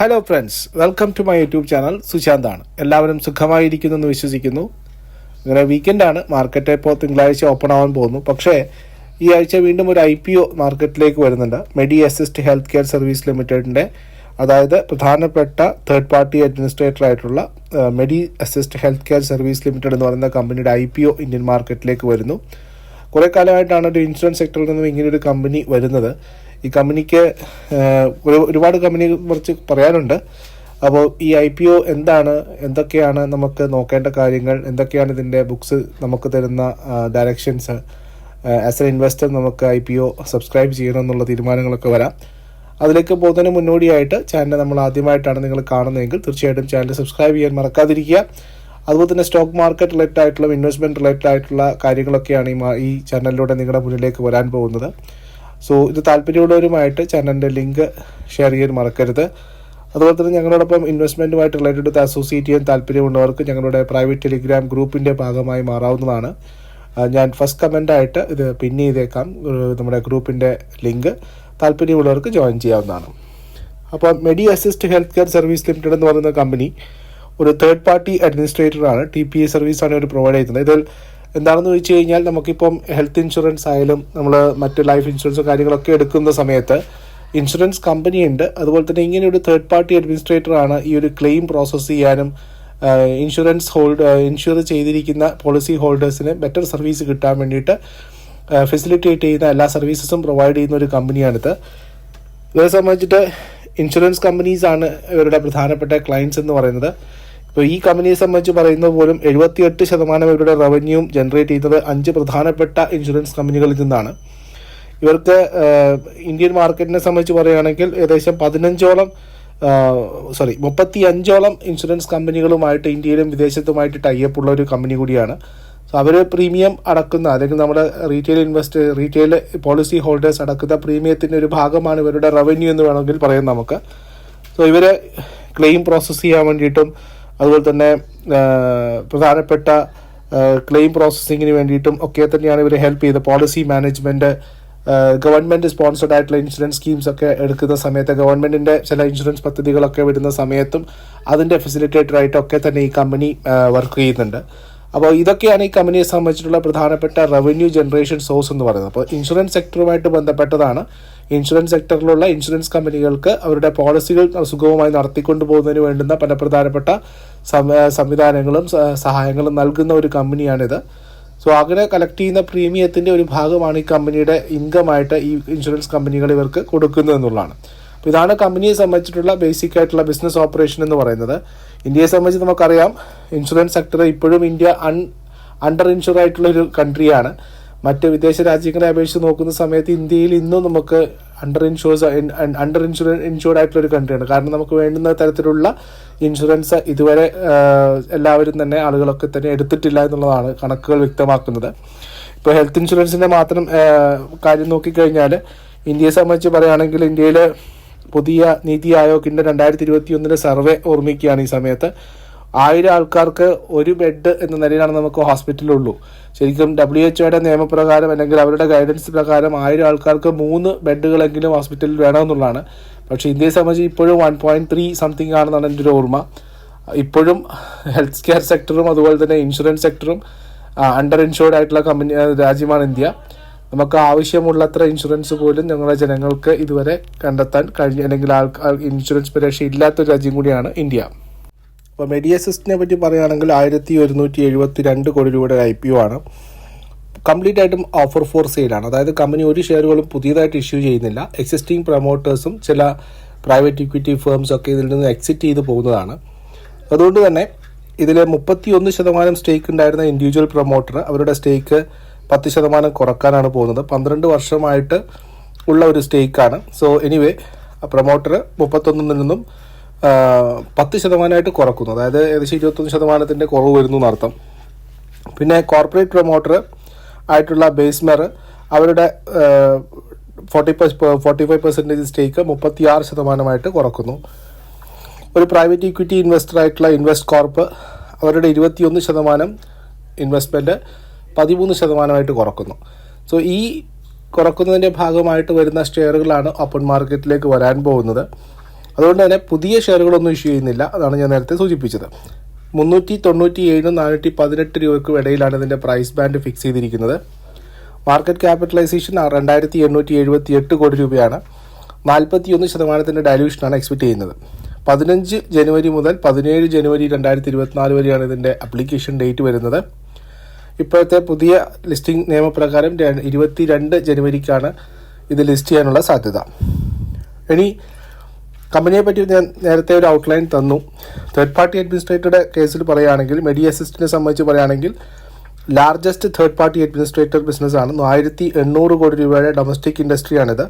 Hello friends welcome to my YouTube channel സുശാന്താണ് എല്ലാവരും സുഖമായിരിക്കുന്നു എന്ന് വിശ്വസിക്കുന്നു. ഇങ്ങനെ വീക്കെൻഡാണ് മാർക്കറ്റ് ഇപ്പോൾ തിങ്കളാഴ്ച ഓപ്പൺ ആവാൻ പോകുന്നു. പക്ഷേ ഈ ആഴ്ച വീണ്ടും ഒരു ഐ പി ഒ മാർക്കറ്റിലേക്ക് വരുന്നുണ്ട്. Medi Assist health care service ലിമിറ്റഡിന്റെ അതായത് പ്രധാനപ്പെട്ട തേർഡ് പാർട്ടി അഡ്മിനിസ്ട്രേറ്റർ ആയിട്ടുള്ള Medi Assist health care service limited എന്ന് പറയുന്ന കമ്പനിയുടെ ഐ പി ഒ ഇന്ത്യൻ മാർക്കറ്റിലേക്ക് വരുന്നു. കുറേ കാലമായിട്ടാണ് ഒരു ഇൻഷുറൻസ് സെക്ടറിൽ നിന്നും ഇങ്ങനെയൊരു കമ്പനി വരുന്നത്. ഈ കമ്പനിക്ക് ഒരുപാട് കമ്പനിയെ കുറിച്ച് പറയാനുണ്ട്. അപ്പോൾ ഈ ഐ പി ഒ എന്താണ് എന്തൊക്കെയാണ് നമുക്ക് നോക്കേണ്ട കാര്യങ്ങൾ എന്തൊക്കെയാണ് ഇതിന്റെ ബുക്സ് നമുക്ക് തരുന്ന ഡയറക്ഷൻസ് ആസ് എ ഇൻവെസ്റ്റർ നമുക്ക് ഐ പി ഒ സബ്സ്ക്രൈബ് ചെയ്യണം എന്നുള്ള തീരുമാനങ്ങളൊക്കെ വരാം. അതിലേക്ക് പോകുന്നതിന് മുന്നോടിയായിട്ട് ചാനൽ നമ്മൾ ആദ്യമായിട്ടാണ് നിങ്ങൾ കാണുന്നതെങ്കിൽ തീർച്ചയായിട്ടും ചാനൽ സബ്സ്ക്രൈബ് ചെയ്യാൻ മറക്കാതിരിക്കുക. അതുപോലെ തന്നെ സ്റ്റോക്ക് മാർക്കറ്റ് റിലേറ്റഡ് ആയിട്ടുള്ള ഇൻവെസ്റ്റ്മെന്റ് റിലേറ്റഡ് ആയിട്ടുള്ള കാര്യങ്ങളൊക്കെയാണ് ഈ ഈ ചാനലിലൂടെ നിങ്ങളുടെ മുന്നിലേക്ക് വരാൻ പോകുന്നത്. സോ ഇത് താല്പര്യമുള്ളവരുമായിട്ട് ചാനലിന്റെ ലിങ്ക് ഷെയർ ചെയ്യാൻ മറക്കരുത്. അതുപോലെ തന്നെ ഞങ്ങളോടൊപ്പം ഇൻവെസ്റ്റ്മെന്റുമായിട്ട് റിലേറ്റഡ് അസോസിയേറ്റ് ചെയ്യാൻ താല്പര്യമുള്ളവർക്ക് ഞങ്ങളുടെ പ്രൈവറ്റ് ടെലിഗ്രാം ഗ്രൂപ്പിന്റെ ഭാഗമായി മാറാവുന്നതാണ്. ഞാൻ ഫസ്റ്റ് കമന്റായിട്ട് ഇത് പിൻ ചെയ്തേക്കാം. നമ്മുടെ ഗ്രൂപ്പിന്റെ ലിങ്ക്. താല്പര്യമുള്ളവർക്ക് ജോയിൻ ചെയ്യാവുന്നതാണ്. അപ്പോൾ Medi Assist health care service limited എന്ന് പറയുന്ന കമ്പനി ഒരു തേർഡ് പാർട്ടി അഡ്മിനിസ്ട്രേറ്റർ ആണ്. ടി പി എ സർവീസാണ് ഇവർ പ്രൊവൈഡ് ചെയ്യുന്നത്. ഇതിൽ എന്താണെന്ന് ചോദിച്ചു കഴിഞ്ഞാൽ നമുക്കിപ്പം ഹെൽത്ത് ഇൻഷുറൻസ് ആയാലും നമ്മൾ മറ്റ് ലൈഫ് ഇൻഷുറൻസ് കാര്യങ്ങളൊക്കെ എടുക്കുന്ന സമയത്ത് ഇൻഷുറൻസ് കമ്പനി ഉണ്ട്. അതുപോലെ തന്നെ ഇങ്ങനെ ഒരു തേർഡ് പാർട്ടി അഡ്മിനിസ്ട്രേറ്റർ ആണ് ഈ ഒരു ക്ലെയിം പ്രോസസ്സ് ചെയ്യാനും ഇൻഷുറൻസ് ഹോൾഡ് ഇൻഷുർ ചെയ്തിരിക്കുന്ന പോളിസി ഹോൾഡേഴ്സിന് ബെറ്റർ സർവീസ് കിട്ടാൻ വേണ്ടിയിട്ട് ഫെസിലിറ്റേറ്റ് ചെയ്യുന്ന എല്ലാ സർവീസസും പ്രൊവൈഡ് ചെയ്യുന്ന ഒരു കമ്പനിയാണിത്. ഇതേ സംബന്ധിച്ചിട്ട് ഇൻഷുറൻസ് കമ്പനീസ് ആണ് ഇവരുടെ പ്രധാനപ്പെട്ട ക്ലയൻസ് എന്ന് പറയുന്നത്. ഇപ്പോൾ ഈ കമ്പനിയെ സംബന്ധിച്ച് പറയുന്നത് പോലും എഴുപത്തിയെട്ട് ശതമാനം ഇവരുടെ റവന്യൂം ജനറേറ്റ് ചെയ്യുന്നത് അഞ്ച് പ്രധാനപ്പെട്ട ഇൻഷുറൻസ് കമ്പനികളിൽ നിന്നാണ്. ഇവർക്ക് ഇന്ത്യൻ മാർക്കറ്റിനെ സംബന്ധിച്ച് പറയുകയാണെങ്കിൽ ഏകദേശം പതിനഞ്ചോളം സോറി മുപ്പത്തി അഞ്ചോളം ഇൻഷുറൻസ് കമ്പനികളുമായിട്ട് ഇന്ത്യയിലും വിദേശത്തുമായിട്ട് ടൈപ്പ് ഉള്ള ഒരു കമ്പനി കൂടിയാണ്. സോ അവർ പ്രീമിയം അടക്കുന്ന അല്ലെങ്കിൽ നമ്മുടെ retail invest retail policy holders അടക്കുന്ന പ്രീമിയത്തിന്റെ ഒരു ഭാഗമാണ് ഇവരുടെ റവന്യൂ എന്ന് വേണമെങ്കിൽ പറയാം നമുക്ക്. സോ ഇവർ ക്ലെയിം പ്രോസസ്സ് ചെയ്യാൻ വേണ്ടിയിട്ടും അതുപോലെ തന്നെ പ്രധാനപ്പെട്ട ക്ലെയിം പ്രോസസ്സിങ്ങിന് വേണ്ടിയിട്ടും ഒക്കെ തന്നെയാണ് ഇവർ ഹെൽപ്പ് ചെയ്തത്. പോളിസി മാനേജ്മെന്റ് ഗവൺമെന്റ് സ്പോൺസർഡ് ആയിട്ടുള്ള ഇൻഷുറൻസ് സ്കീംസ് ഒക്കെ എടുക്കുന്ന സമയത്ത് ഗവൺമെന്റിന്റെ ചില ഇൻഷുറൻസ് പദ്ധതികളൊക്കെ വിടുന്ന സമയത്തും അതിന്റെ ഫെസിലിറ്റേറ്റർ ആയിട്ടൊക്കെ തന്നെ ഈ കമ്പനി വർക്ക് ചെയ്യുന്നുണ്ട്. അപ്പോൾ ഇതൊക്കെയാണ് ഈ കമ്പനിയെ സംബന്ധിച്ചിട്ടുള്ള പ്രധാനപ്പെട്ട റവന്യൂ ജനറേഷൻ സോഴ്സ് എന്ന് പറയുന്നത്. അപ്പോൾ ഇൻഷുറൻസ് സെക്ടറുമായിട്ട് ബന്ധപ്പെട്ടതാണ്. ഇൻഷുറൻസ് സെക്ടറിലുള്ള ഇൻഷുറൻസ് കമ്പനികൾക്ക് അവരുടെ പോളിസികൾ സുഗമമായി നടത്തിക്കൊണ്ടു പോകുന്നതിന് വേണ്ടുന്ന പല പ്രധാനപ്പെട്ട സംവിധാനങ്ങളും സഹായങ്ങളും നൽകുന്ന ഒരു കമ്പനിയാണിത്. സോ അങ്ങനെ കളക്ട് ചെയ്യുന്ന പ്രീമിയത്തിന്റെ ഒരു ഭാഗമാണ് ഈ കമ്പനിയുടെ ഇൻകമായിട്ട് ഈ ഇൻഷുറൻസ് കമ്പനികൾ ഇവർക്ക് കൊടുക്കുന്നത് എന്നുള്ളതാണ്. അപ്പോൾ ഇതാണ് കമ്പനിയെ സംബന്ധിച്ചിട്ടുള്ള ബേസിക് ആയിട്ടുള്ള ബിസിനസ് ഓപ്പറേഷൻ എന്ന് പറയുന്നത്. ഇന്ത്യയെ സംബന്ധിച്ച് നമുക്കറിയാം ഇൻഷുറൻസ് സെക്ടർ ഇപ്പോഴും ഇന്ത്യ അൺ അണ്ടർ ഇൻഷുർ ആയിട്ടുള്ള ഒരു കൺട്രിയാണ് മറ്റ് വിദേശ രാജ്യങ്ങളെ അപേക്ഷിച്ച് നോക്കുന്ന സമയത്ത് ഇന്ത്യയിൽ ഇന്നും നമുക്ക് under insurance under insurance insured ആയിട്ടുള്ള ഒരു കൺട്രിയാണ് കാരണം നമുക്ക് വേണ്ടുന്ന തരത്തിലുള്ള ഇൻഷുറൻസ് ഇതുവരെ എല്ലാവരും തന്നെ ആളുകളൊക്കെ തന്നെ എടുത്തിട്ടില്ല എന്നുള്ളതാണ് കണക്കുകൾ വ്യക്തമാക്കുന്നത്. ഇപ്പോൾ ഹെൽത്ത് ഇൻഷുറൻസിന്റെ മാത്രം കാര്യം നോക്കിക്കഴിഞ്ഞാൽ ഇന്ത്യയെ സംബന്ധിച്ച് പറയുകയാണെങ്കിൽ ഇന്ത്യയിൽ പുതിയ നീതി ആയോഗിന്റെ രണ്ടായിരത്തി ഇരുപത്തി ഒന്നിലെ സർവേ ഓർമ്മിക്കുകയാണ് ഈ സമയത്ത്. ആയിരം ആൾക്കാർക്ക് ഒരു ബെഡ് എന്ന നിലയിലാണ് നമുക്ക് ഹോസ്പിറ്റലുള്ളൂ ശരിക്കും ഡബ്ല്യു എച്ച് ഒയുടെ നിയമപ്രകാരം അല്ലെങ്കിൽ അവരുടെ ഗൈഡൻസ് പ്രകാരം ആയിരം ആൾക്കാർക്ക് മൂന്ന് ബെഡുകളെങ്കിലും ഹോസ്പിറ്റലിൽ വേണമെന്നുള്ളതാണ്. പക്ഷേ ഇന്ത്യയെ സംബന്ധിച്ച് ഇപ്പോഴും വൺ പോയിന്റ് ത്രീ സംതിങ് ആണെന്നാണ് എന്റെ ഒരു ഓർമ്മ. ഇപ്പോഴും ഹെൽത്ത് കെയർ സെക്ടറും അതുപോലെ തന്നെ ഇൻഷുറൻസ് സെക്ടറും അണ്ടർ ഇൻഷുർഡ് ആയിട്ടുള്ള കമ്പനി രാജ്യമാണ് ഇന്ത്യ. നമുക്ക് ആവശ്യമുള്ളത്ര ഇൻഷുറൻസ് പോലും ഞങ്ങളുടെ ജനങ്ങൾക്ക് ഇതുവരെ കണ്ടെത്താൻ കഴിഞ്ഞ അല്ലെങ്കിൽ ആൾക്കാർ ഇൻഷുറൻസ് പരീക്ഷ ഇല്ലാത്തൊരു രാജ്യം കൂടിയാണ് ഇന്ത്യ. അപ്പോൾ മെഡിയസിസ്റ്റിനെ പറ്റി പറയുകയാണെങ്കിൽ ആയിരത്തി ഒരുന്നൂറ്റി എഴുപത്തി രണ്ട് കോടി രൂപയുടെ ഐ പി ഒ ആണ്. കംപ്ലീറ്റ് ആയിട്ടും ഓഫർ ഫോർ സെയിലാണ് അതായത് കമ്പനി ഒരു ഷെയറുകളും പുതിയതായിട്ട് ഇഷ്യൂ ചെയ്യുന്നില്ല. എക്സിസ്റ്റിംഗ് പ്രൊമോട്ടേഴ്സും ചില പ്രൈവറ്റ് ഇക്വിറ്റി ഫേംസ് ഒക്കെ ഇതിൽ നിന്ന് എക്സിറ്റ് ചെയ്ത് പോകുന്നതാണ്. അതുകൊണ്ട് തന്നെ ഇതിൽ മുപ്പത്തി ഒന്ന് ശതമാനം സ്റ്റേക്ക് ഉണ്ടായിരുന്ന ഇൻഡിവിജ്വൽ പ്രൊമോട്ടർ അവരുടെ സ്റ്റേക്ക് പത്ത് ശതമാനം കുറക്കാനാണ് പോകുന്നത്. പന്ത്രണ്ട് വർഷമായിട്ട് ഉള്ള ഒരു സ്റ്റേക്കാണ് സോ എനിവേ പ്രൊമോട്ടർ മുപ്പത്തൊന്നിൽ നിന്നും പത്ത് ശതമാനമായിട്ട് കുറക്കുന്നു. അതായത് ഏകദേശം ഇരുപത്തൊന്ന് ശതമാനത്തിന്റെ കുറവ് വരുന്നു എന്നർത്ഥം. പിന്നെ കോർപ്പറേറ്റ് പ്രൊമോട്ടർ ആയിട്ടുള്ള ബേസ്മർ അവരുടെ forty forty five percentage stake മുപ്പത്തി ആറ് ശതമാനമായിട്ട് കുറക്കുന്നു. ഒരു പ്രൈവറ്റ് ഇക്വിറ്റി ഇൻവെസ്റ്റർ ആയിട്ടുള്ള ഇൻവെസ്റ്റ് കോർപ്പ് അവരുടെ ഇരുപത്തിയൊന്ന് ശതമാനം ഇൻവെസ്റ്റ്മെന്റ് പതിമൂന്ന് ശതമാനമായിട്ട് കുറക്കുന്നു. സോ ഈ കുറക്കുന്നതിന്റെ ഭാഗമായിട്ട് വരുന്ന ഷെയറുകളാണ് ഓപ്പൺ മാർക്കറ്റിലേക്ക് വരാൻ പോകുന്നത്. അതുകൊണ്ട് തന്നെ പുതിയ ഷെയറുകളൊന്നും ഇഷ്യൂ ചെയ്യുന്നില്ല. അതാണ് ഞാൻ നേരത്തെ സൂചിപ്പിച്ചത്. മുന്നൂറ്റി തൊണ്ണൂറ്റി ഏഴിനും നാനൂറ്റി പതിനെട്ട് രൂപയ്ക്കും ഇടയിലാണ് ഇതിന്റെ പ്രൈസ് ബാൻഡ് ഫിക്സ് ചെയ്തിരിക്കുന്നത്. മാർക്കറ്റ് ക്യാപിറ്റലൈസേഷൻ രണ്ടായിരത്തി എണ്ണൂറ്റി എഴുപത്തി എട്ട് കോടി രൂപയാണ്. നാൽപ്പത്തി ഒന്ന് ശതമാനത്തിന്റെ ഡയലൂഷനാണ് എക്സ്പെക്ട് ചെയ്യുന്നത്. പതിനഞ്ച് ജനുവരി മുതൽ പതിനേഴ് ജനുവരി രണ്ടായിരത്തി ഇരുപത്തിനാല് വരെയാണ് ഇതിന്റെ അപ്ലിക്കേഷൻ ഡേറ്റ് വരുന്നത്. ഇപ്പോഴത്തെ പുതിയ ലിസ്റ്റിംഗ് നിയമപ്രകാരം ഇരുപത്തി രണ്ട് ജനുവരിക്കാണ് ഇത് ലിസ്റ്റ് ചെയ്യാനുള്ള സാധ്യത. ഇനി കമ്പനിയെ പറ്റി ഞാൻ നേരത്തെ ഒരു ഔട്ട്ലൈൻ തന്നു. തേർഡ് പാർട്ടി അഡ്മിനിസ്ട്രേറ്ററുടെ കേസിൽ പറയുകയാണെങ്കിൽ മെഡി അസിസ്റ്റിനെ സംബന്ധിച്ച് പറയുകയാണെങ്കിൽ ലാർജസ്റ്റ് തേർഡ് പാർട്ടി അഡ്മിനിസ്ട്രേറ്റർ ബിസിനസ്സാണ് ആയിരത്തി എണ്ണൂറ് കോടി രൂപയുടെ ഡൊമസ്റ്റിക് ഇൻഡസ്ട്രിയാണിത്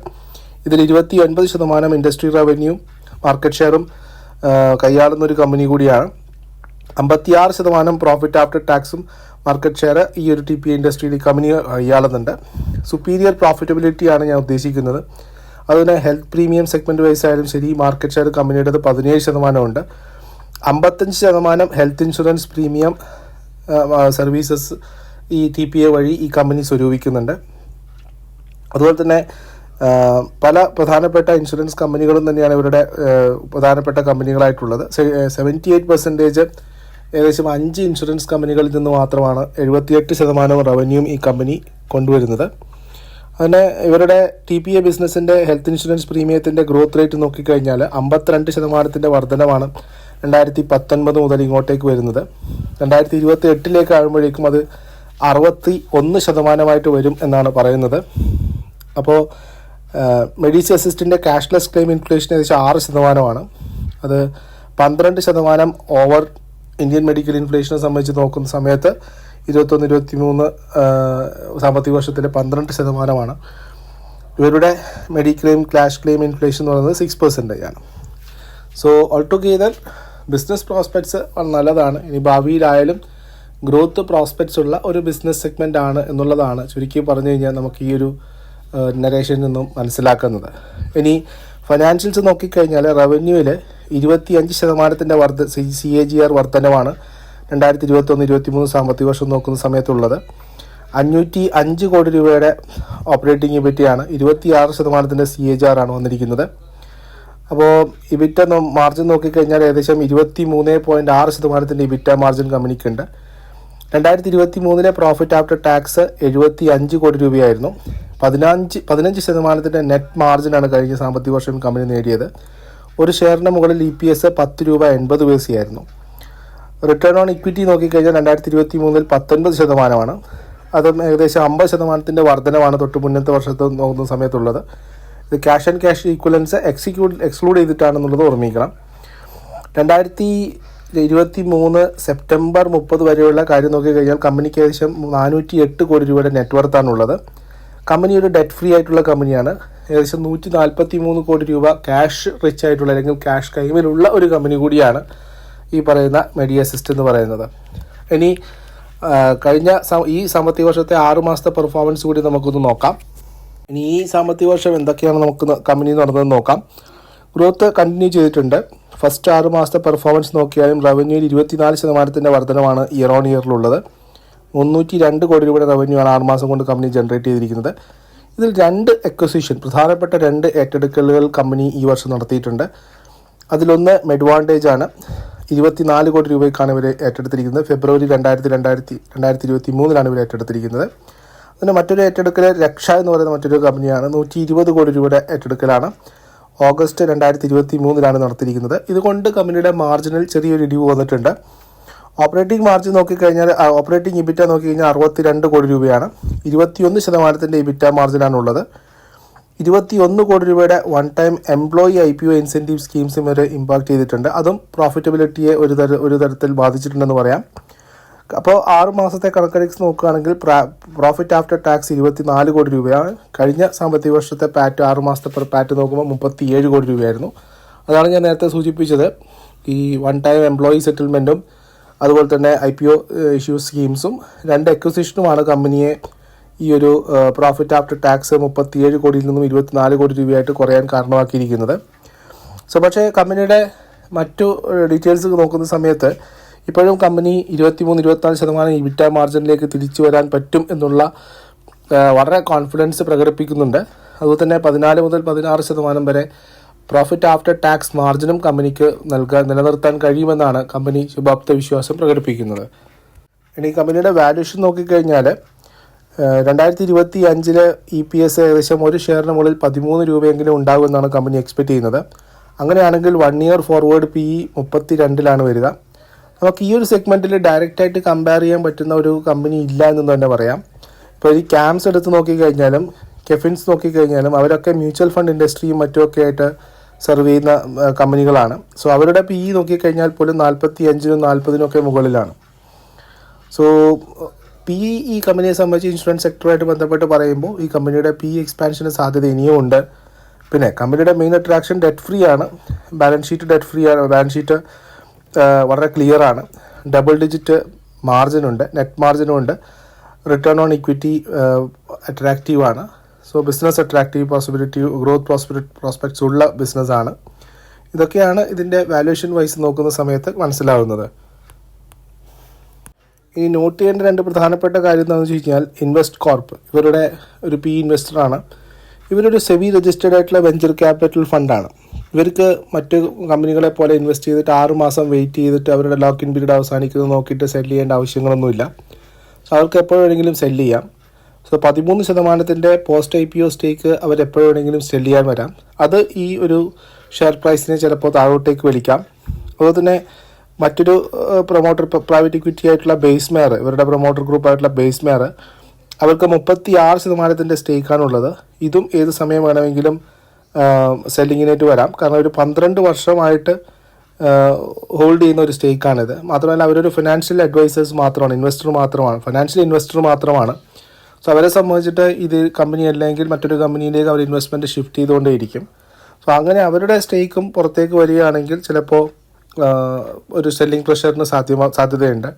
ഇതിൽ ഇരുപത്തി ഒൻപത് ശതമാനം ഇൻഡസ്ട്രി റവന്യൂ മാർക്കറ്റ് ഷെയറും കൈയാളുന്ന ഒരു കമ്പനി കൂടിയാണ്. അമ്പത്തിയാറ് ശതമാനം പ്രോഫിറ്റ് ആഫ്റ്റർ ടാക്സും മാർക്കറ്റ് ഷെയർ ഈ ഒരു ടി പി ഇൻഡസ്ട്രിയിൽ കമ്പനി കൈയാളുന്നുണ്ട്. സുപ്പീരിയർ പ്രോഫിറ്റബിലിറ്റിയാണ് ഞാൻ ഉദ്ദേശിക്കുന്നത്. അതുപോലെ ഹെൽത്ത് പ്രീമിയം സെഗ്മെന്റ് വൈസ് ആയാലും ശരി മാർക്കറ്റ് ഷെയർ കമ്പനിയുടേത് പതിനേഴ് ശതമാനമുണ്ട് അമ്പത്തഞ്ച് ശതമാനം ഹെൽത്ത് ഇൻഷുറൻസ് പ്രീമിയം സർവീസസ് ഈ ടി പി എ വഴി ഈ കമ്പനി സ്വരൂപിക്കുന്നുണ്ട്. അതുപോലെ തന്നെ പല പ്രധാനപ്പെട്ട ഇൻഷുറൻസ് കമ്പനികളും തന്നെയാണ് ഇവരുടെ പ്രധാനപ്പെട്ട കമ്പനികളായിട്ടുള്ളത് സെവന്റി എയ്റ്റ് പെർസെന്റേജ് ഏകദേശം അഞ്ച് ഇൻഷുറൻസ് കമ്പനികളിൽ നിന്ന് മാത്രമാണ് എഴുപത്തിയെട്ട് ശതമാനം റവന്യൂം ഈ കമ്പനി കൊണ്ടുവരുന്നത്. അതിന് ഇവരുടെ ടി പി എ ബിസിനസ്സിന്റെ ഹെൽത്ത് ഇൻഷുറൻസ് പ്രീമിയത്തിന്റെ ഗ്രോത്ത് റേറ്റ് നോക്കിക്കഴിഞ്ഞാൽ അമ്പത്തിരണ്ട് ശതമാനത്തിന്റെ വർധനമാണ് രണ്ടായിരത്തി പത്തൊൻപത് മുതൽ ഇങ്ങോട്ടേക്ക് വരുന്നത്. രണ്ടായിരത്തി ഇരുപത്തി എട്ടിലേക്ക് ആകുമ്പോഴേക്കും അത് അറുപത്തി ഒന്ന് ശതമാനമായിട്ട് വരും എന്നാണ് പറയുന്നത്. അപ്പോൾ മെഡിസി അസിസ്റ്റിന്റെ ക്യാഷ്ലെസ് ക്ലെയിം ഇൻഫ്ലേഷൻ ഏകദേശം ആറ് ശതമാനമാണ്. അത് പന്ത്രണ്ട് ശതമാനം ഓവർ ഇന്ത്യൻ മെഡിക്കൽ ഇൻഫ്ലേഷനെ സംബന്ധിച്ച് നോക്കുന്ന സമയത്ത് ഇരുപത്തൊന്ന് ഇരുപത്തി മൂന്ന് സാമ്പത്തിക വർഷത്തിലെ പന്ത്രണ്ട് ശതമാനമാണ്. ഇവരുടെ മെഡിക്ലെയിം ക്ലാഷ് ക്ലെയിം ഇൻഫ്ലേഷൻ എന്ന് പറയുന്നത് സിക്സ് പെർസെന്റേജ് ആണ്. സോ ഓൾ ബിസിനസ് പ്രോസ്പെക്ട്സ് നല്ലതാണ്. ഇനി ഭാവിയിലായാലും ഗ്രോത്ത് പ്രോസ്പെക്ട്സ് ഉള്ള ഒരു ബിസിനസ് സെഗ്മെന്റ് ആണ് എന്നുള്ളതാണ് ചുരുക്കി പറഞ്ഞു കഴിഞ്ഞാൽ നമുക്ക് ഈ ഒരു നരേഷനിൽ നിന്നും മനസ്സിലാക്കുന്നത്. ഇനി ഫൈനാൻഷ്യൽസ് നോക്കിക്കഴിഞ്ഞാൽ റവന്യൂവിൽ ഇരുപത്തി അഞ്ച് ശതമാനത്തിന്റെ വർദ്ധ സി എ ജി ആർ വർധനവാണ്. രണ്ടായിരത്തി ഇരുപത്തൊന്ന് ഇരുപത്തി മൂന്ന് സാമ്പത്തിക വർഷം നോക്കുന്ന സമയത്തുള്ളത് അഞ്ഞൂറ്റി അഞ്ച് കോടി രൂപയുടെ ഓപ്പറേറ്റിംഗ് ഇബിറ്റിയാണ് ഇരുപത്തിയാറ് ശതമാനത്തിന്റെ സി എ ജി ആർ ആണ് വന്നിരിക്കുന്നത്. അപ്പോൾ ഇബിറ്റ മാർജിൻ നോക്കിക്കഴിഞ്ഞാൽ ഏകദേശം ഇരുപത്തി മൂന്ന് പോയിന്റ് ആറ് ശതമാനത്തിന്റെ ഇബിറ്റ മാർജിൻ കമ്പനിക്കുണ്ട്. രണ്ടായിരത്തി ഇരുപത്തി മൂന്നിലെ പ്രോഫിറ്റ് ആഫ്റ്റർ ടാക്സ് എഴുപത്തി അഞ്ച് കോടി രൂപയായിരുന്നു. പതിനഞ്ച് പതിനഞ്ച് ശതമാനത്തിന്റെ നെറ്റ് മാർജിനാണ് കഴിഞ്ഞ സാമ്പത്തിക വർഷം കമ്പനി നേടിയത്. ഒരു ഷെയറിന്റെ മുകളിൽ ഇ പി എസ് പത്ത് രൂപ എൺപത് പൈസയായിരുന്നു. റിട്ടേൺ ഓൺ ഇക്വിറ്റി നോക്കിക്കഴിഞ്ഞാൽ രണ്ടായിരത്തി ഇരുപത്തി മൂന്നിൽ പത്തൊൻപത് ശതമാനമാണ്. അതും ഏകദേശം അമ്പത് ശതമാനത്തിന്റെ വർധനമാണ് തൊട്ട് മുന്നത്തെ വർഷത്തെ നോക്കുന്ന സമയത്തുള്ളത്. ഇത് cash and cash equivalence execute exclude ചെയ്തിട്ടാണെന്നുള്ളത് ഓർമ്മിക്കണം. രണ്ടായിരത്തി ഇരുപത്തി മൂന്ന് സെപ്റ്റംബർ മുപ്പത് വരെയുള്ള കാര്യം നോക്കിക്കഴിഞ്ഞാൽ കമ്പനിക്ക് ഏകദേശം നാനൂറ്റി എട്ട് കോടി രൂപയുടെ നെറ്റ്വർത്താണുള്ളത് കമ്പനി ഒരു ഡെറ്റ് ഫ്രീ ആയിട്ടുള്ള കമ്പനിയാണ്. ഏകദേശം നൂറ്റി നാൽപ്പത്തി മൂന്ന് കോടി രൂപ ക്യാഷ് റിച്ച് ആയിട്ടുള്ള അല്ലെങ്കിൽ ക്യാഷ് കൈമിലുള്ള ഒരു കമ്പനി കൂടിയാണ്. ഈ പറയുന്ന മെഡിയ അസിസ്റ്റ് എന്ന് പറയുന്നത്. ഇനി കഴിഞ്ഞ ഈ സാമ്പത്തിക വർഷത്തെ ആറു മാസത്തെ പെർഫോമൻസ് കൂടി നമുക്കൊന്ന് നോക്കാം. ഇനി ഈ സാമ്പത്തിക വർഷം എന്തൊക്കെയാണ് നമുക്ക് കമ്പനി നടന്നതെന്ന് നോക്കാം. ഗ്രോത്ത് കണ്ടിന്യൂ ചെയ്തിട്ടുണ്ട്. ഫസ്റ്റ് ആറ് മാസത്തെ പെർഫോമൻസ് നോക്കിയാലും റവന്യൂയിൽ ഇരുപത്തിനാല് ശതമാനത്തിന്റെ വർധനമാണ് ഇയർ ഓൺ ഇയറിലുള്ളത് മുന്നൂറ്റി രണ്ട് കോടി രൂപയുടെ റവന്യൂ ആണ് ആറ് മാസം കൊണ്ട് കമ്പനി ജനറേറ്റ് ചെയ്തിരിക്കുന്നത്. ഇതിൽ രണ്ട് എക്വസിഷൻ പ്രധാനപ്പെട്ട രണ്ട് ഏറ്റെടുക്കലുകൾ കമ്പനി ഈ വർഷം നടത്തിയിട്ടുണ്ട്. അതിലൊന്ന് മെഡ്വാന്റേജ് ആണ്. ഇരുപത്തിനാല് കോടി രൂപയ്ക്കാണ് ഇവർ ഏറ്റെടുത്തിരിക്കുന്നത്. ഫെബ്രുവരി രണ്ടായിരത്തി രണ്ടായിരത്തി രണ്ടായിരത്തി ഇരുപത്തി മൂന്നിലാണ് ഇവർ ഏറ്റെടുത്തിരിക്കുന്നത്. അതിന് മറ്റൊരു ഏറ്റെടുക്കൽ രക്ഷ എന്ന് പറയുന്ന മറ്റൊരു കമ്പനിയാണ്. നൂറ്റി ഇരുപത് കോടി രൂപയുടെ ഏറ്റെടുക്കലാണ്. ഓഗസ്റ്റ് രണ്ടായിരത്തി ഇരുപത്തി മൂന്നിലാണ് നടത്തിയിരിക്കുന്നത്. ഇതുകൊണ്ട് കമ്പനിയുടെ മാർജിനിൽ ചെറിയൊരു ഇടിവ് വന്നിട്ടുണ്ട്. ഓപ്പറേറ്റിംഗ് മാർജിൻ നോക്കിക്കഴിഞ്ഞാൽ ഓപ്പറേറ്റിംഗ് ഇബിറ്റ നോക്കിക്കഴിഞ്ഞാൽ അറുപത്തിരണ്ട് കോടി രൂപയാണ്. ഇരുപത്തിയൊന്ന് ശതമാനത്തിന്റെ ഇബിറ്റ മാർജിനാണുള്ളത്. ഇരുപത്തിയൊന്ന് കോടി രൂപയുടെ one time employee I P O incentive സ്കീംസും വരെ ഇമ്പാക്ട് ചെയ്തിട്ടുണ്ട്. അതും പ്രോഫിറ്റബിലിറ്റിയെ ഒരു തര ഒരു തരത്തിൽ ബാധിച്ചിട്ടുണ്ടെന്ന് പറയാം. അപ്പോൾ ആറ് മാസത്തെ കണക്കടിക്സ് നോക്കുകയാണെങ്കിൽ പ്രോഫിറ്റ് ആഫ്റ്റർ ടാക്സ് ഇരുപത്തിനാല് കോടി രൂപയാണ്. കഴിഞ്ഞ സാമ്പത്തിക വർഷത്തെ പാറ്റ് ആറ് മാസത്തെ പെർ പാറ്റ് നോക്കുമ്പോൾ മുപ്പത്തി ഏഴ് കോടി രൂപയായിരുന്നു. അതാണ് ഞാൻ നേരത്തെ സൂചിപ്പിച്ചത്. ഈ വൺ ടൈം എംപ്ലോയി സെറ്റിൽമെന്റും അതുപോലെ തന്നെ ഐ പി ഒ ഇഷ്യൂ സ്കീംസും രണ്ട് എക്വസിഷനുമാണ് കമ്പനിയെ ഈ ഒരു പ്രോഫിറ്റ് ആഫ്റ്റർ ടാക്സ് മുപ്പത്തിയേഴ് കോടിയിൽ നിന്നും ഇരുപത്തിനാല് കോടി രൂപയായിട്ട് കുറയാൻ കാരണമാക്കിയിരിക്കുന്നത്. സോ പക്ഷേ കമ്പനിയുടെ മറ്റു ഡീറ്റെയിൽസ് നോക്കുന്ന സമയത്ത് ഇപ്പോഴും കമ്പനി ഇരുപത്തിമൂന്ന് ഇരുപത്തിനാല് ശതമാനം ഇബിറ്റ മാർജിനിലേക്ക് തിരിച്ചു വരാൻ പറ്റും എന്നുള്ള വളരെ കോൺഫിഡൻസ് പ്രകടിപ്പിക്കുന്നുണ്ട്. അതുപോലെ തന്നെ പതിനാല് മുതൽ പതിനാറ് ശതമാനം വരെ പ്രോഫിറ്റ് ആഫ്റ്റർ ടാക്സ് മാർജിനും കമ്പനിക്ക് നൽകാൻ നിലനിർത്താൻ കഴിയുമെന്നാണ് കമ്പനി ശുഭാപ്ത വിശ്വാസം പ്രകടിപ്പിക്കുന്നത്. ഇനി കമ്പനിയുടെ വാല്യൂഷൻ നോക്കിക്കഴിഞ്ഞാൽ രണ്ടായിരത്തി ഇരുപത്തി അഞ്ചിൽ ഇ പി എസ് ഏകദേശം ഒരു ഷെയറിന് മുകളിൽ പതിമൂന്ന് രൂപയെങ്കിലും ഉണ്ടാകുമെന്നാണ് കമ്പനി എക്സ്പെക്ട് ചെയ്യുന്നത്. അങ്ങനെയാണെങ്കിൽ one year forward P E മുപ്പത്തി രണ്ടിലാണ് വരിക. നമുക്ക് ഈ ഒരു സെഗ്മെന്റിൽ ഡയറക്റ്റായിട്ട് കമ്പയർ ചെയ്യാൻ പറ്റുന്ന ഒരു കമ്പനി ഇല്ല എന്ന് തന്നെ പറയാം. ഇപ്പോൾ ഈ ക്യാമ്സ് എടുത്ത് നോക്കിക്കഴിഞ്ഞാലും കെഫിൻസ് നോക്കിക്കഴിഞ്ഞാലും അവരൊക്കെ മ്യൂച്വൽ ഫണ്ട് ഇൻഡസ്ട്രിയും മറ്റുമൊക്കെ ആയിട്ട് സെർവ് ചെയ്യുന്ന കമ്പനികളാണ്. സോ അവരുടെ പി ഇ നോക്കിക്കഴിഞ്ഞാൽ പോലും നാൽപ്പത്തി അഞ്ചിനും നാൽപ്പതിനും ഒക്കെ മുകളിലാണ്. സോ പി ഈ കമ്പനിയെ സംബന്ധിച്ച് ഇൻഷുറൻസ് സെക്ടറുമായിട്ട് ബന്ധപ്പെട്ട് പറയുമ്പോൾ ഈ കമ്പനിയുടെ പി എക്സ്പാൻഷന് സാധ്യത ഇനിയും ഉണ്ട് പിന്നെ കമ്പനിയുടെ മെയിൻ അട്രാക്ഷൻ ഡെറ്റ് ഫ്രീ ആണ്. ബാലൻസ് ഷീറ്റ് ഡെറ്റ് ഫ്രീ ആണ്. ബാലൻസ് ഷീറ്റ് വളരെ ക്ലിയർ ആണ്. ഡബിൾ ഡിജിറ്റ് മാർജിനുണ്ട് നെറ്റ് മാർജിനും ഉണ്ട്. റിട്ടേൺ ഓൺ ഇക്വിറ്റി അട്രാക്റ്റീവ് ആണ്. So business attractive possibility growth prospect prospects ഉള്ള ബിസിനസ്സാണ് ഇതൊക്കെയാണ് ഇതിന്റെ വാല്യുവേഷൻ വൈസ് നോക്കുന്ന സമയത്ത് മനസ്സിലാവുന്നത്. ഇനി നോട്ട് ചെയ്യേണ്ട രണ്ട് പ്രധാനപ്പെട്ട കാര്യം എന്താണെന്ന് വെച്ച് കഴിഞ്ഞാൽ ഇൻവെസ്റ്റ് കോർപ്പ്. ഇവരുടെ ഒരു പി ഇൻവെസ്റ്ററാണ്. ഇവരൊരു സെബി രജിസ്റ്റേഡ് ആയിട്ടുള്ള വെഞ്ചർ ക്യാപിറ്റൽ ഫണ്ടാണ്. ഇവർക്ക് മറ്റ് കമ്പനികളെ പോലെ ഇൻവെസ്റ്റ് ചെയ്തിട്ട് ആറ് മാസം വെയിറ്റ് ചെയ്തിട്ട് അവരുടെ ലോക്ക് ഇൻ പീരീഡ് അവസാനിക്കുന്നത് നോക്കിയിട്ട് സെല്ല് ചെയ്യേണ്ട ആവശ്യങ്ങളൊന്നുമില്ല. സോ അവർക്ക് എപ്പോൾ വേണമെങ്കിലും സെൽ ചെയ്യാം. സോ പതിമൂന്ന് ശതമാനത്തിന്റെ post I P O stake അവർ എപ്പോൾ വേണമെങ്കിലും സെൽ ചെയ്യാൻ വരാം. അത് ഈ ഒരു ഷെയർ പ്രൈസിനെ ചിലപ്പോൾ താഴോട്ടേക്ക് വലിക്കാം. അതുപോലെ തന്നെ മറ്റൊരു പ്രൊമോട്ടർ പ്രൈവറ്റ് ഇക്വിറ്റി ആയിട്ടുള്ള ബേസ്മെയർ ഇവരുടെ പ്രൊമോട്ടർ ഗ്രൂപ്പ് ആയിട്ടുള്ള ബേസ്മെയർ അവർക്ക് മുപ്പത്തി ആറ് ശതമാനത്തിന്റെ സ്റ്റേക്കാണുള്ളത് ഇതും ഏത് സമയം വേണമെങ്കിലും സെല്ലിങ്ങിനായിട്ട് വരാം. കാരണം ഒരു പന്ത്രണ്ട് വർഷമായിട്ട് ഹോൾഡ് ചെയ്യുന്ന ഒരു സ്റ്റേക്കാണിത് മാത്രമല്ല അവരൊരു ഫിനാൻഷ്യൽ അഡ്വൈസേഴ്സ് മാത്രമാണ് ഇൻവെസ്റ്റർ മാത്രമാണ് ഫിനാൻഷ്യൽ ഇൻവെസ്റ്റർ മാത്രമാണ്. സോ അവരെ സംബന്ധിച്ചിട്ട് ഇത് കമ്പനി അല്ലെങ്കിൽ മറ്റൊരു കമ്പനിയിലേക്ക് അവർ ഇൻവെസ്റ്റ്മെന്റ് ഷിഫ്റ്റ് ചെയ്തുകൊണ്ടേയിരിക്കും. സോ അങ്ങനെ അവരുടെ സ്റ്റേക്കും പുറത്തേക്ക് വരികയാണെങ്കിൽ ചിലപ്പോൾ ഒരു സെല്ലിംഗ് പ്രഷറിന് സാധ്യമാ സാധ്യതയുണ്ട്.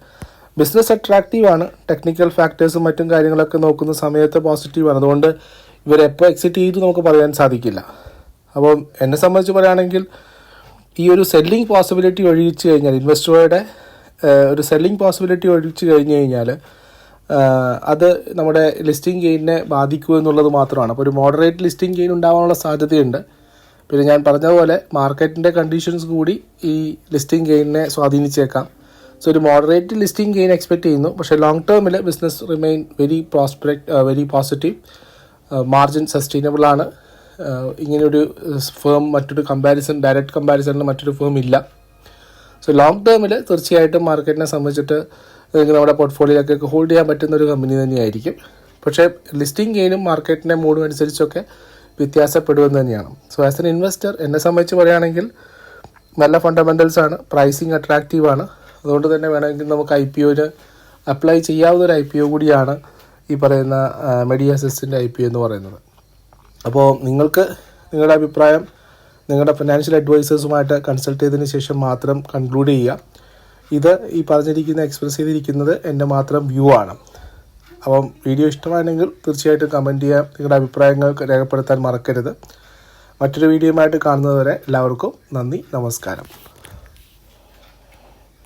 ബിസിനസ് അട്രാക്റ്റീവ് ആണ്. ടെക്നിക്കൽ ഫാക്ടേഴ്സും മറ്റും കാര്യങ്ങളൊക്കെ നോക്കുന്ന സമയത്ത് പോസിറ്റീവാണ് അതുകൊണ്ട് ഇവരെപ്പോൾ എക്സിറ്റ് ചെയ്തു നമുക്ക് പറയാൻ സാധിക്കില്ല. അപ്പോൾ എന്നെ സംബന്ധിച്ച് പറയുകയാണെങ്കിൽ ഈ ഒരു സെല്ലിംഗ് പോസിബിലിറ്റി ഒഴിച്ചു കഴിഞ്ഞാൽ ഇൻവെസ്റ്ററുടെ ഒരു സെല്ലിംഗ് പോസിബിലിറ്റി ഒഴിച്ചു കഴിഞ്ഞു കഴിഞ്ഞാൽ അത് നമ്മുടെ ലിസ്റ്റിംഗ് ഗെയിനിനെ ബാധിക്കൂ എന്നുള്ളത് മാത്രമാണ്. അപ്പോൾ ഒരു മോഡറേറ്റ് ലിസ്റ്റിംഗ് ഗെയിൻ ഉണ്ടാവാനുള്ള സാധ്യതയുണ്ട്. പിന്നെ ഞാൻ പറഞ്ഞ പോലെ മാർക്കറ്റിന്റെ കണ്ടീഷൻസ് കൂടി ഈ ലിസ്റ്റിംഗ് ഗെയിനിനെ സ്വാധീനിച്ചേക്കാം. സോ ഒരു മോഡറേറ്റ് ലിസ്റ്റിംഗ് ഗെയിൻ എക്സ്പെക്ട് ചെയ്യുന്നു. പക്ഷേ ലോങ് ടേമിൽ business remain very prospect very positive margin sustainable ആണ്. ആഹ് ഇങ്ങനെയൊരു ഫേം മറ്റൊരു കമ്പാരിസൺ ഡയറക്റ്റ് കമ്പാരിസണിൽ മറ്റൊരു ഫേം ഇല്ല. സോ ലോങ് ടേമിൽ തീർച്ചയായിട്ടും മാർക്കറ്റിനെ സംബന്ധിച്ചിട്ട് നിങ്ങൾക്ക് നമ്മുടെ പോർട്ട്ഫോളിയോയിലൊക്കെ ഹോൾഡ് ചെയ്യാൻ പറ്റുന്ന ഒരു കമ്പനി തന്നെയായിരിക്കും. പക്ഷേ ലിസ്റ്റിംഗ് ഗെയിനും മാർക്കറ്റിന്റെ മൂഡും അനുസരിച്ചൊക്കെ വ്യത്യാസപ്പെടുമെന്ന് തന്നെയാണ്. സോ ആസ് എൻ ഇൻവെസ്റ്റർ എന്നെ സംബന്ധിച്ച് പറയുകയാണെങ്കിൽ നല്ല ഫണ്ടമെന്റൽസ് ആണ് പ്രൈസിങ് അട്രാക്റ്റീവ് ആണ്. അതുകൊണ്ട് തന്നെ വേണമെങ്കിൽ നമുക്ക് ഐ പി ഒന് അപ്ലൈ ചെയ്യാവുന്ന ഒരു ഐ പി ഒ കൂടിയാണ് ഈ പറയുന്ന മെഡിയാസിസ്റ്റിന്റെ ഐ പി എന്ന് പറയുന്നത്. അപ്പോൾ നിങ്ങൾക്ക് നിങ്ങളുടെ അഭിപ്രായം നിങ്ങളുടെ ഫിനാൻഷ്യൽ അഡ്വൈസേഴ്സുമായിട്ട് കൺസൾട്ട് ചെയ്തതിന് ശേഷം മാത്രം കൺക്ലൂഡ് ചെയ്യുക. ഇത് ഈ പറഞ്ഞിരിക്കുന്ന എക്സ്പ്രസ് ചെയ്തിരിക്കുന്നത് എന്റെ മാത്രം വ്യൂ ആണ്. അപ്പം വീഡിയോ ഇഷ്ടമാണെങ്കിൽ തീർച്ചയായിട്ടും കമന്റ് ചെയ്യാം. നിങ്ങളുടെ അഭിപ്രായങ്ങൾ രേഖപ്പെടുത്താൻ മറക്കരുത്. മറ്റൊരു വീഡിയോയുമായിട്ട് കാണുന്നതുവരെ എല്ലാവർക്കും നന്ദി നമസ്കാരം.